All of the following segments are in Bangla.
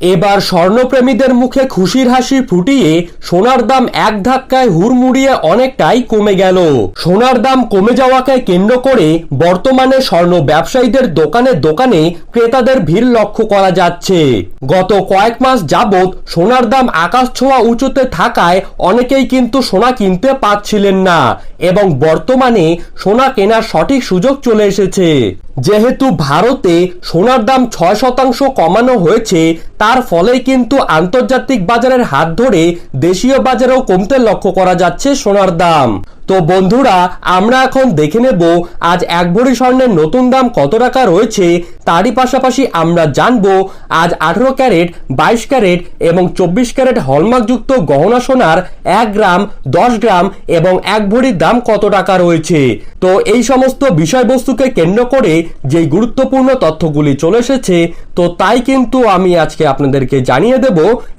এবার স্বর্ণপ্রেমীদের মুখে খুশির হাসি ফুটিয়ে সোনার দাম এক ধাক্কায় হুড়মুড়িয়ে অনেকটাই কমে গেল। সোনার দাম কমে যাওয়াকে কেন্দ্র করে বর্তমানে স্বর্ণ ব্যবসায়ীদের দোকানে দোকানে ক্রেতাদের ভিড় লক্ষ্য করা যাচ্ছে। গত কয়েক মাস যাবৎ সোনার দাম আকাশ ছোঁয়া উঁচুতে থাকায় অনেকেই কিন্তু সোনা কিনতে পারছিলেন না এবং বর্তমানে সোনা কেনার সঠিক সুযোগ চলে এসেছে। যেহেতু ভারতে সোনার দাম ছয় শতাংশ কমানো হয়েছে, তার ফলে কিন্তু আন্তর্জাতিক বাজারের হাত ধরে দেশীয় বাজারেও কমতে লক্ষ্য করা যাচ্ছে সোনার দাম। তো বন্ধুরা, আমরা এখন দেখে নেব আজ এক ভরি স্বর্ণের নতুন দাম কত টাকা রয়েছে, তারই পাশাপাশি আমরা জানব আজ আঠেরো ক্যারেট, বাইশ ক্যারেট এবং চব্বিশ ক্যারেট হলমার্কযুক্ত গহনা সোনার এক গ্রাম, দশ গ্রাম এবং এক ভরির দাম কত টাকা রয়েছে। তো এই সমস্ত বিষয়বস্তুকে কেন্দ্র করে যে গুরুত্বপূর্ণ তথ্যগুলি চলে এসেছে, তো তাই কিন্তু আমি আজকে আপনাদেরকে জানিয়ে দেব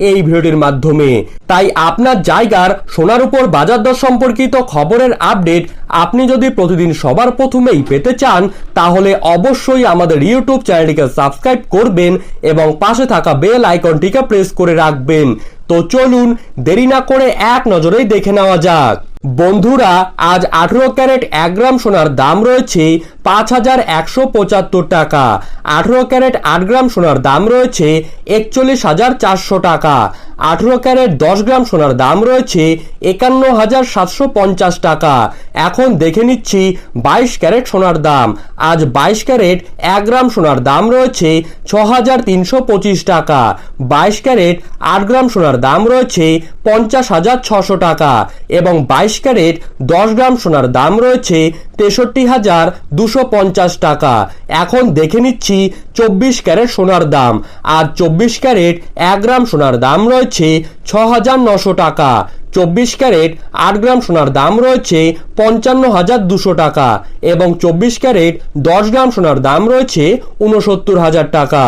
এই ভিডিওটির মাধ্যমে। তাই আপনার জায়গার সোনার উপর বাজার দর সম্পর্কিত খবরের আপডেট আপনি যদি প্রতিদিন সবার প্রথমেই পেতে চান, তাহলে অবশ্যই আমাদের ইউটিউব চ্যানেলটিকে সাবস্ক্রাইব করবেন এবং পাশে থাকা বেল আইকনটিকে প্রেস করে রাখবেন। তো চলুন দেরি না করে এক নজরেই দেখে নেওয়া যাক। বন্ধুরা, আজ আঠেরো ক্যারেট এক গ্রাম সোনার দাম রয়েছে পাঁচ হাজার একশো পঁচাত্তর টাকা। আঠেরো ক্যারেট আট গ্রাম সোনার দাম রয়েছে একচল্লিশ হাজার চারশো টাকা। আঠেরো ক্যারেট দশ গ্রাম সোনার দাম রয়েছে একান্ন হাজার সাতশো পঞ্চাশ টাকা। এখন দেখে নিচ্ছি বাইশ ক্যারেট সোনার দাম। আজ বাইশ ক্যারেট এক গ্রাম সোনার দাম রয়েছে ছ হাজার তিনশো পঁচিশ টাকা। বাইশ ক্যারেট আট গ্রাম সোনার দাম রয়েছে পঞ্চাশ হাজার ছশো টাকা এবং বাইশ ক্যারেট দশ গ্রাম সোনার দাম রয়েছে তেষট্টি হাজার দুশো পঞ্চাশ টাকা। এখন দেখে নিচ্ছি চব্বিশ ক্যারেট সোনার দাম। আর চব্বিশ ক্যারেট এক গ্রাম সোনার দাম রয়েছে ছ হাজার নশো টাকা। চব্বিশ ক্যারেট আট গ্রাম সোনার দাম রয়েছে পঞ্চান্ন হাজার দুশো টাকা এবং চব্বিশ ক্যারেট দশ গ্রাম সোনার দাম রয়েছে উনসত্তর হাজার টাকা।